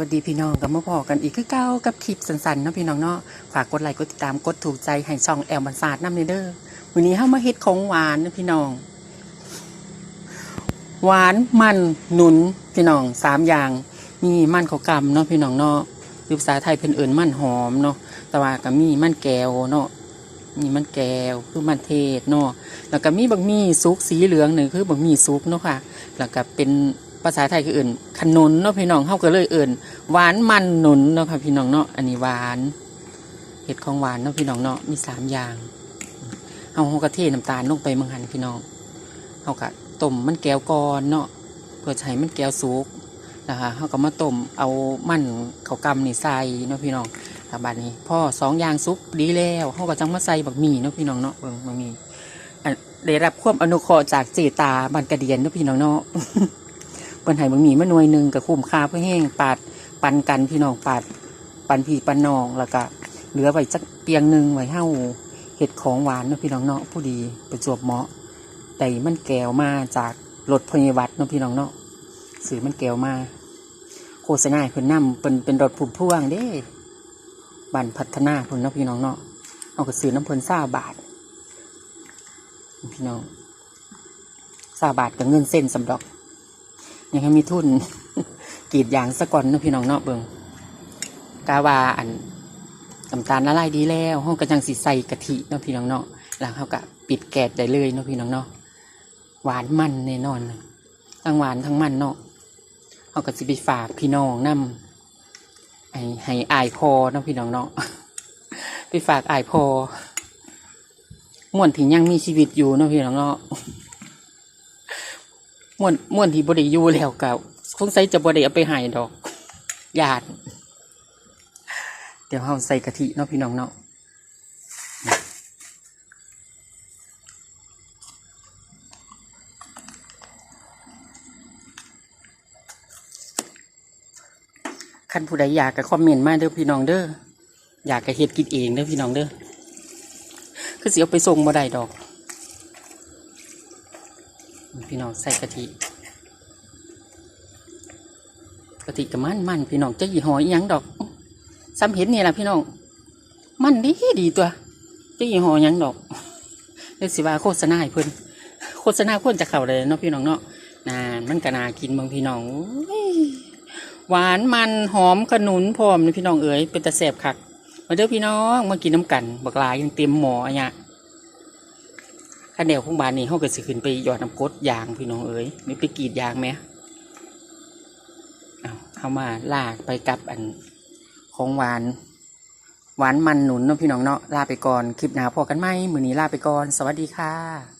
วัสดีพี่น้องกับมาพอกันอีกคือเก้ากับคลิปสันๆเนาะพี่น้องเนาะฝากกดไลค์กดติดตามกดถูกใจให้ช่องแอลบันซาดน้ำเนเด้อวันนี้เฮามาเฮ็ดของหวานนะพี่น้อง หวานมันหนุนพี่น้องสามอย่าง มีมันข้าวกำเนาะพี่น้องเนาะภาษาไทยเพิ่นเอิ้นมันหอมเนาะแต่ว่าก็มีมันแก้วเนาะมีมันแก้วคือมันเทศเนาะแล้วก็มีบะหมี่ซุกสีเหลืองหนึ่งคือบะหมี่ซุกเนาะค่ะ แล้วก็เป็น ภาษาไทยคืออื่นขนุนเนาะพี่น้องเขาก็เลยเอื่นหวานมันหนุนเนาะค่ะพี่น้องเนาะอันนี้หวานเห็ดของหวานเนาะพี่น้องเนาะมีสามอย่างเอาเขาก็เทน้ำตาลลงไปมังหันพี่น้องเขาก็ต้มมันแก้วก่อนเนาะเพื่อจะให้มันแก้วสุกนะคะเขาก็มาต้มเอามันเขากำนี่ใส่เนาะพี่น้องแล้วบัดนี้พ่อสองอย่างสุกดีแล้วเขาก็จังมาใส่บักหมี่เนาะพี่น้องเนาะเบิ่งบักหมี่ได้รับความอนุเคราะห์จากเจตาบันกระเดียนเนาะพี่น้องเนาะ เปิ้นให้บะหมี่มาหน่วยหนึ่งกับคุ้มค่าเพื่อแห้งปาดปันกันพี่น้องปาดปันพี่ปันน้องแล้วก็เหลือไว้จักเปียงหนึ่งไว้เฮ้าเห็ดของหวานเนาะพี่น้องเนาะผู้ดีประจวบเหมาะแต่มันแก้วมาจากรถพยาวัดเนาะพี่น้องเนาะสื่อมันแก้วมา โฆษณาเพิ่นนำเป็นเป็นรถผุ่มพ่วงเด้บันพัฒนาเพิ่นเนาะพี่น้องเนาะเอาก็ซื้อน้ำเพิ่นซาบาทพี่น้องซาบาทกับเงินเส้นสำดอก ยังมีทุนกรีดยางสะก่อนนะพี่น้องเนาะเบิงกาวาอันน้ำตาลละลายดีแล้วห้องกระจังสีใสกะทิเนาะพี่น้องเนาะแล้วเขาก็ปิดแก๊สได้เลยเนาะพี่น้องเนาะหวานมันแน่นอนทั้งหวานทั้งมันเนาะเขาก็สิไปฝากพี่น้องนำให้ให้อายพอเนาะพี่น้องเนาะไปฝากอายพอม่วนที่ยังมีชีวิตอยู่เนาะพี่น้องเนาะ ม่วนม่วนที่บไดิยูแล้วกับคงใส่จะบดิเอาไปใหายดอกญาติเดี๋ยวเราใส่กะทิเนาะพี่น้องเนาะคันผู้ใดอยากก็คอมเมนต์มาเด้อพี่น้องเด้ออยากก็เฮ็ดกินเองเด้อพี่น้องเด้อคือสิเอาไปส่งบ่ได้ดอก พี่น้องใส่กะทิกะทิกับมันมันพี่น้องจะยี่ห้ออิหยังดอกซ้ำเห็นนี่แหละพี่น้อง มันดีดีตัวจะยี่ห้ออิหยังดอกเรียกสิว่าโฆษณาให้เพิ่นโฆษณาควรจะเข้าเลยเนาะพี่น้องเนาะนานมันก็น่ากินบางพี่น้องหวานมันหอมขนุนพร้อมนี่พี่น้องเอ๋ยเป็นตะแสบคักมาเด้อพี่น้องมากินน้ำกันบักลายยังเต็มหมออะเนี่ย ข้าแนวของบานนี่เขาก็สิขึ้นไปหยอดน้ำกดยางพี่น้องเอ๋ยไม่ไปกรีดยางไหมเอาเข้ามาลากไปกับอันของหวาน หวานมันหนุนเนาะพี่น้องเนาะลาไปก่อนคลิปหน้าพอกันไหมมือนี้ลาไปก่อน สวัสดีค่ะ